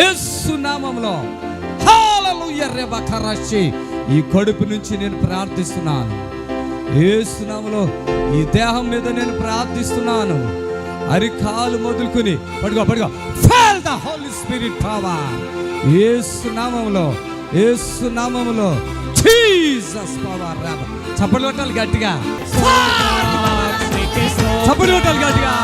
యేసు నామములో హల్లెలూయా రెబకరషి ఈ కడుపు నుంచి నేను ప్రార్థిస్తున్నాను. యేసు నామములో ఈ దేహం మీద నేను ప్రార్థిస్తున్నాను. అరికాలు మొదలుకొని పడుకో పడుకో. Fill the Holy Spirit power Yesu నామములో యేసు నామములో జీసస్ పవర్ రాబ. చప్పట్లు కొట్టాలి గట్టిగా. చప్పట్లు కొట్టాలి గట్టిగా.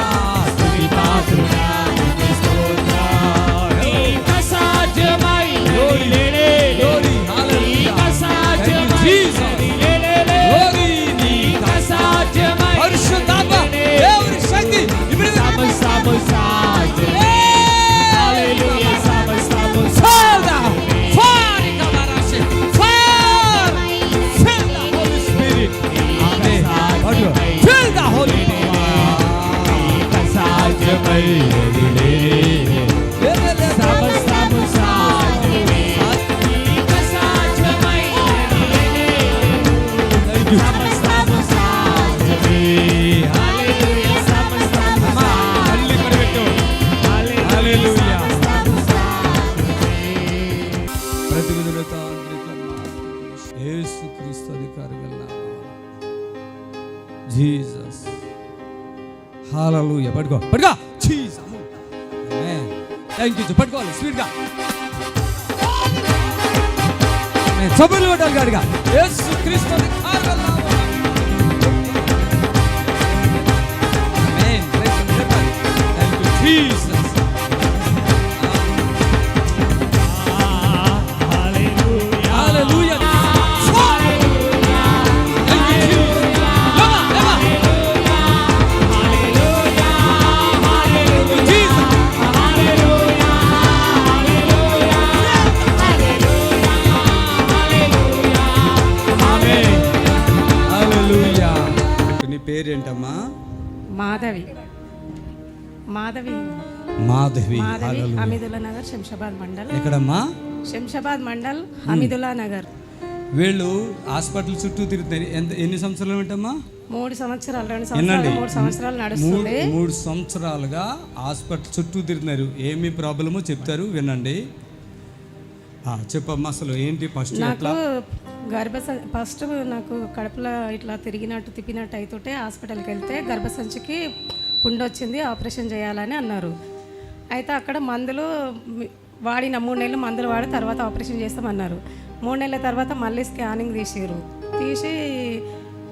ராஜ்யமை அதிலே హల్లెలూయా పట్టుకో పట్టుకో. చీజ్ థ్యాంక్ యూ పట్టుకోవాలి. స్వీట్గా గా. ఆమేన్ సబులు కొట్టాలి గాడిగా. యేసుక్రీస్తు అధికారిగల నీ పేరేంటమ్మా? మాధవి. మాధవి. మాధవి హమీదుల్లా నగర్ శంషాబాద్ మండల్. ఎక్కడమ్మా? శంషాబాద్ మండల్ హమీదుల్లా నగర్. వీళ్ళు హాస్పిటల్ చుట్టూ తిరుగుతారు ఎన్ని సంవత్సరాలు ఏంటమ్మా? మూడు సంవత్సరాలు రెండు సంవత్సరాలు మూడు సంవత్సరాలు నడుస్తుంది. మూడు సంవత్సరాలుగా హాస్పిటల్ చుట్టూ తిరుగుతున్నారు. ఏమి ప్రాబ్లమో చెప్తారు వినండి. చెప్పమ్మా అసలు ఏంటి ఫస్ట్ నాకు గర్భస ఫస్ట్ నాకు కడుపులో ఇట్లా తిరిగినట్టు తిప్పినట్టు అయితుంటే హాస్పిటల్కి వెళ్తే గర్భసంచికి పుండు వచ్చింది ఆపరేషన్ చేయాలని అన్నారు. అయితే అక్కడ మందులు వాడిన మూడు నెలలు మందులు వాడి తర్వాత ఆపరేషన్ చేస్తామన్నారు. మూడు నెలల తర్వాత మళ్ళీ స్కానింగ్ తీసిరు తీసి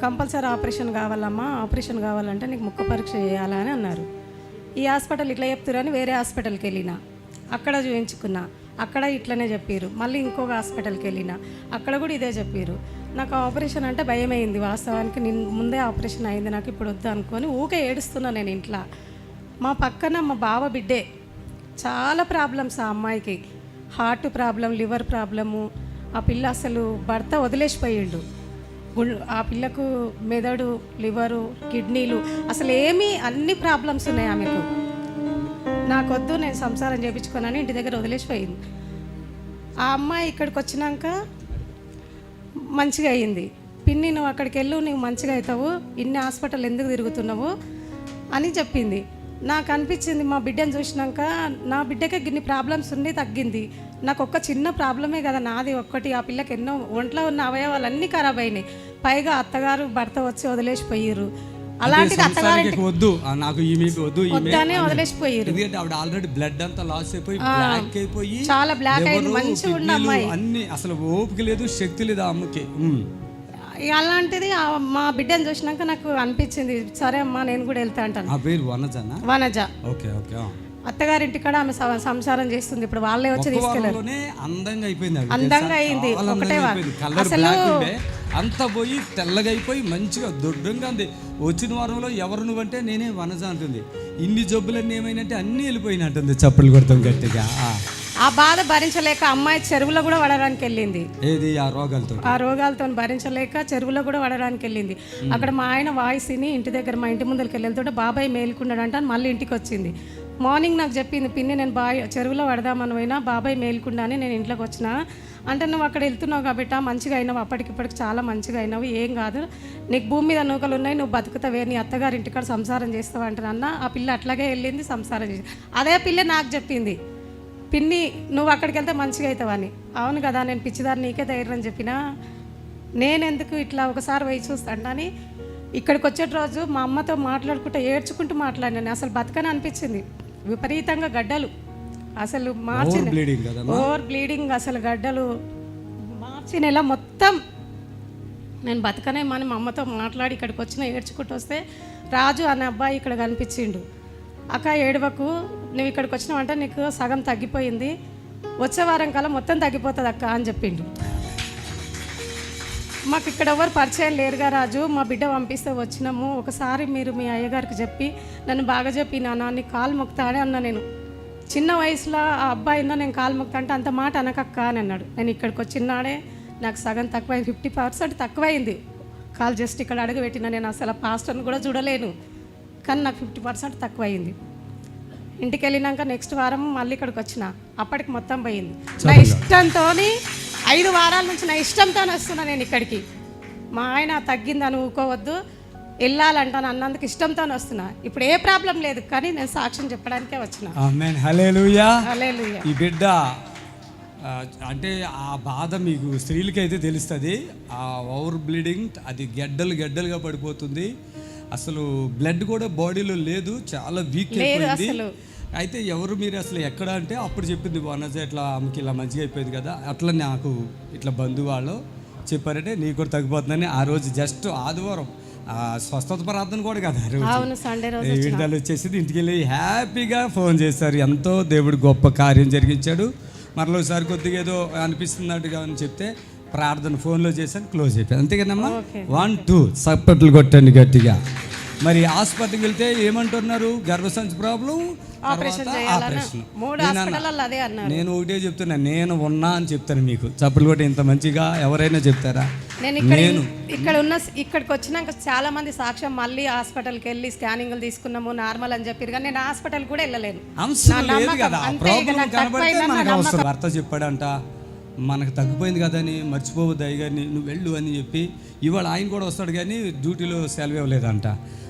కంపల్సరీ ఆపరేషన్ కావాలమ్మా ఆపరేషన్ కావాలంటే నీకు ముక్క పరీక్ష చేయాలని అన్నారు. ఈ హాస్పిటల్ ఇట్లా చెప్తారని వేరే హాస్పిటల్కి వెళ్ళిన. అక్కడ చూపించుకున్నా అక్కడ ఇట్లనే చెప్పారు మళ్ళీ ఇంకొక హాస్పిటల్కి వెళ్ళిన. అక్కడ కూడా ఇదే చెప్పారు నాకు ఆపరేషన్ అంటే భయం అయింది వాస్తవానికి. నేను ముందే ఆపరేషన్ అయింది నాకు ఇప్పుడు వద్దు అనుకొని ఊకే ఏడుస్తున్నా నేను ఇంట్లో. మా పక్కన మా బావ బిడ్డే. చాలా ప్రాబ్లమ్స్ ఆ అమ్మాయికి. Heart problem liver problem. ఆ పిల్ల అసలు భర్త వదిలేసిపోయిండు. ఆ పిల్లకు మెదడు లివరు కిడ్నీలు అసలు ఏమీ అన్ని ప్రాబ్లమ్స్ ఉన్నాయి ఆమెకు. నాకొద్దు నేను సంసారం చేయించుకున్నాను ఇంటి దగ్గర వదిలేసిపోయింది. ఆ అమ్మాయి ఇక్కడికి వచ్చినాక మంచిగా అయ్యింది పిన్ని నువ్వు అక్కడికి వెళ్ళు నువ్వు మంచిగా అవుతావు. ఇన్ని హాస్పిటల్ ఎందుకు తిరుగుతున్నావు అని చెప్పింది. నాకు అనిపించింది మా బిడ్డను చూసినాక నా బిడ్డకే ఇన్ని ప్రాబ్లమ్స్ ఉండి తగ్గింది. నాకు ఒక్క చిన్న ప్రాబ్లమే కదా నాది ఒక్కటి. ఆ పిల్లకి ఎన్నో ఒంట్లో ఉన్న అవయవాలు అన్నీ ఖరాబ్ అయినాయి. పైగా అత్తగారు భర్త వచ్చి వదిలేసిపోయారు అలాంటిది అత్తగారింటి సంసారికి వద్దు. నాకు ఈమె వద్దు వద్దనే వదిలేసిపోయారు. ఎందుకంటే ఆవిడ ఆల్రెడీ బ్లడ్ అంతా లాస్ అయిపోయి బ్లాక్ అయిపోయి చాలా black అయింది, మంచిగా ఉన్న అమ్మాయి. అన్ని అసలు ఓపిక లేదు శక్తి లేదు ఆ అమ్మకి. అలాంటిది మా బిడ్డను చూసినాక నాకు అనిపించింది సరే అమ్మా నేను కూడా వెళ్తా అంటాను. ఆ పేరు వనజనా? వనజ. Okay okay. అత్తగారింటి కాడ ఆమె సంసారం చేస్తుంది ఇప్పుడు వాళ్ళే వచ్చి తీసుకెళ్ళారు అందంగా అయిపోయింది అందంగా? అయింది. ఒకటే అసలు- బ్లాక్ అంతా పోయి తెల్లగా అయిపోయి మంచిగా దొడ్డంగా ఉంది. వచ్చిన వారంలో ఎవరు నువ్వంటే నేనే వనజ అంటుంది. ఇన్ని జబ్బులన్నీ ఏమైనంటే అన్నీ వెళ్ళిపోయినట్టుంది చప్పులు కొడతాం గట్టిగా. ఆ. బాధ భరించలేక అమ్మాయి చెరువులో కూడా పడడానికి వెళ్ళింది. ఏది? ఆ రోగాలతో? ఆ రోగాలతో భరించలేక చెరువులో కూడా పడడానికి వెళ్ళింది. అక్కడ మా ఆయన వాయిస్ విని ఇంటి దగ్గర మా ఇంటి ముందరికి వెళ్తుంటే బాబాయ్ మేలుకున్నాడంట మళ్ళీ ఇంటికి వచ్చింది. మార్నింగ్ నాకు చెప్పింది పిన్ని నేను బాయ్ చెరువులో పడదామని పోయినా బాబాయ్ మేలుకుండా నేను ఇంట్లోకి వచ్చిన. అంటే నువ్వు అక్కడ వెళ్తున్నావు కాబట్టి మంచిగా అయినావు అప్పటికిప్పటికి చాలా మంచిగా అయినావు ఏం కాదు. నీకు భూమి మీద నూకలు ఉన్నాయి నువ్వు బతుకుతావే నీ అత్తగారి ఇంటికాడ సంసారం చేస్తావు అంటారు అన్న. ఆ పిల్ల అట్లాగే వెళ్ళింది సంసారం చేసి అదే పిల్ల నాకు చెప్పింది పిన్ని నువ్వు అక్కడికి వెళ్తే మంచిగా అవుతావని అవును కదా నేను పిచ్చిదారి నీకే ధైర్యం అని చెప్పినా. నేనెందుకు ఇట్లా ఒకసారి పోయి చూస్తానని ఇక్కడికి వచ్చే రోజు మా అమ్మతో మాట్లాడుకుంటూ ఏడ్చుకుంటూ మాట్లాడినాను. అసలు బతకని అనిపించింది. విపరీతంగా గడ్డలు. అసలు మార్చి ఓవర్ బ్లీడింగ్ అసలు గడ్డలు. మార్చి నెల మొత్తం. నేను బతకనేమని మా అమ్మతో మాట్లాడి ఇక్కడికి వచ్చిన ఏడ్చుకుంటూ వస్తే రాజు అనే అబ్బాయి ఇక్కడ కనిపించిండు. అక్క ఏడవకు. నువ్వు ఇక్కడికి వచ్చినావంటే నీకు సగం తగ్గిపోయింది. వచ్చే వారం కల్లా మొత్తం తగ్గిపోతుంది అక్క అని చెప్పిండు. మాకు ఇక్కడ ఎవరు పరిచయం లేరుగా రాజు. మా బిడ్డ పంపిస్తే వచ్చినాము. ఒకసారి మీరు మీ అయ్యగారికి చెప్పి నన్ను బాగా చెప్పి నాన్న నీ కాలు మొక్తాడే అన్నా నేను. చిన్న వయసులో ఆ అబ్బాయి ఉన్నా నేను కాలు మొక్తా అంటే అంత మాట అనకక్క అని అన్నాడు. నేను ఇక్కడికి వచ్చినాడే నాకు సగం తక్కువైంది ఫిఫ్టీ పర్సెంట్ తక్కువైంది. కాలు జస్ట్ ఇక్కడ అడుగు పెట్టిన నేను అసలు పాస్టర్ని కూడా చూడలేను. కానీ నాకు ఫిఫ్టీ పర్సెంట్ తక్కువైంది. ఇంటికి వెళ్ళినాక నెక్స్ట్ వారం మళ్ళీ ఇక్కడికి వచ్చిన. అప్పటికి మొత్తం పోయింది. నా ఇష్టంతో ఐదు వారాల నుంచి నా ఇష్టంతో వస్తున్నా నేను ఇక్కడికి. మా ఆయన తగ్గిందని ఊకోవద్దు. వెళ్ళాలంటాను అన్నందుకు ఇష్టంతో వస్తున్నా. ఇప్పుడు ఏ ప్రాబ్లం లేదు కానీ నేను సాక్ష్యం చెప్పడానికే వచ్చిన. ఈ బిడ్డ అంటే ఆ బాధ మీకు స్త్రీలకైతే తెలుస్తుంది. ఆ ఓవర్ బ్లీడింగ్ అది గెడ్డలు గెడ్డలుగా పడిపోతుంది. అసలు బ్లడ్ కూడా బాడీలో లేదు చాలా వీక్ అయిపోయింది. అసలు. అయితే ఎవరు మీరు అసలు ఎక్కడ అంటే అప్పుడు చెప్పింది వనజ ఇట్లా ఆమెకి ఇలా మంచిగా అయిపోయింది కదా అట్లా నాకు ఇట్లా బంధువు వాళ్ళు చెప్పారంటే నీకు కూడా తగ్గిపోతుందని ఆ రోజు జస్ట్ ఆదివారం ఆ స్వస్థత ప్రార్థన కూడా కదా విడుదల వచ్చేసి ఇంటికి వెళ్ళి హ్యాపీగా ఫోన్ చేశారు. ఎంతో దేవుడు గొప్ప కార్యం జరిగించాడు. మరలోసారి కొద్దిగా ఏదో అనిపిస్తున్నట్టుగా అని చెప్తే ప్రార్థన ఫోన్లో చేశాను క్లోజ్ అయిపోయాను. అంతే కదమ్మా? వన్ టూ సప్పట్లు కొట్టండి గట్టిగా. మరి హాస్పిటల్కి వెళ్తే ఏమంటున్నారు? గర్భసంచి ప్రాబ్లం నేను ఒకటే చెప్తున్నా నేను ఉన్నా అని చెప్తాను మీకు. చప్పట్లు కొట్టి ఇంత మంచిగా ఎవరైనా చెప్తారా? నేను ఇక్కడ ఉన్న ఇక్కడికి వచ్చినాక చాలా మంది సాక్ష్యం మళ్ళీ హాస్పిటల్కి వెళ్ళి స్కానింగ్లు తీసుకున్నాము నార్మల్ అని చెప్పారు. కానీ నేను హాస్పిటల్ కూడా వెళ్ళలేను. భర్త చెప్పాడంట మనకు తగ్గిపోయింది కదా అని మర్చిపోవద్దు అయ్యగారిని నువ్వు వెళ్ళు అని చెప్పి ఇవాళ ఆయన కూడా వస్తాడు కానీ డ్యూటీలో సెలవు ఇవ్వలేదంట.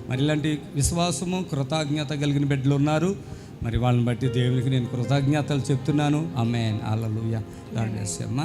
మరి ఇలాంటి విశ్వాసము కృతజ్ఞత కలిగిన బిడ్డలు ఉన్నారు. మరి వాళ్ళని బట్టి దేవునికి నేను కృతజ్ఞతలు చెప్తున్నాను. అమ్మే అల్లలుయ్య గాడ్ బ్లెస్ అమ్మా.